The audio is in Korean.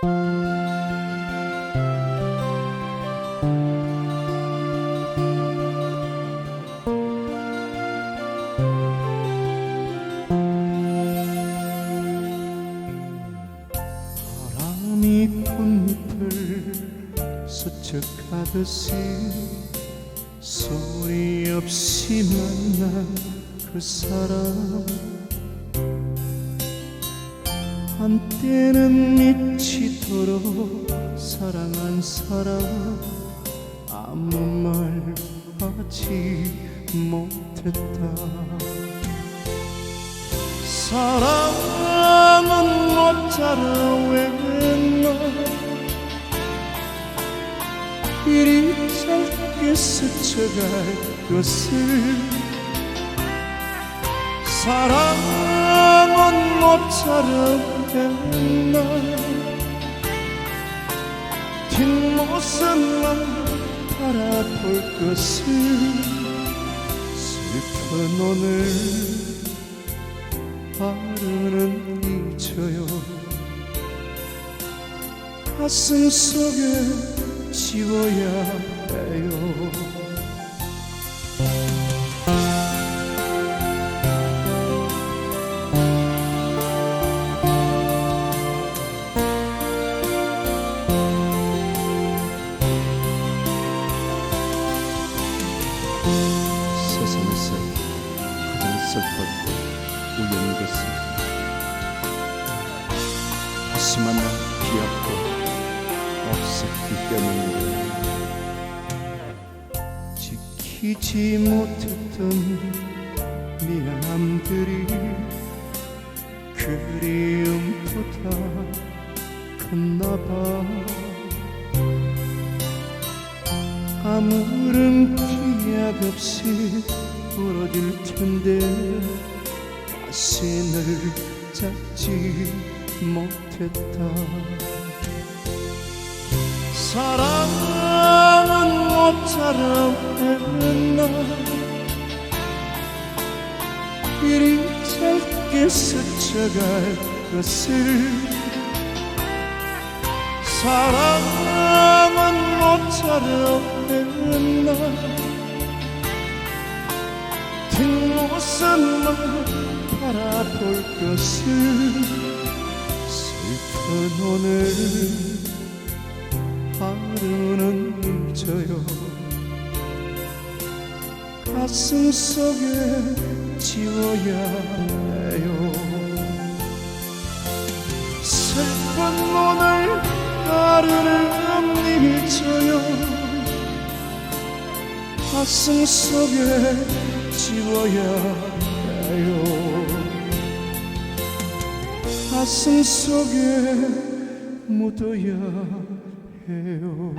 바람이 꽃잎을 스쳐가듯이 소리 없이 만난 그 사람 한때는 미치도록 사랑한 사람 아무 말 하지 못했다. 사랑은 못 자라 왜날 이리 짧게 스쳐갈 것을. 사랑은 못 자라 왜날 뒷모습만 바라볼 것을 슬픈 오늘 하루는 잊어요. 가슴 속에 지워야 해요 슬펐고 우연한 것은 다시 만나 귀엽고 없었기 때문이다. 지키지 못했던 미안함들이 그리움보다 컸나봐. 아무런 기약 없이 부러질 텐데 다시 널 잡지 못했다. 사랑은 못 자라했나? 이리 짧게 스쳐갈 것을. 사랑은 못 자라했나 뒷모습만 바라볼 것을 슬픈 오늘 하루는 잊어요. 가슴 속에 지워야 해요? 슬픈 오늘 하루는 잊어요. 가슴 속에 지워야 해요? 가슴 속에 묻어야 해요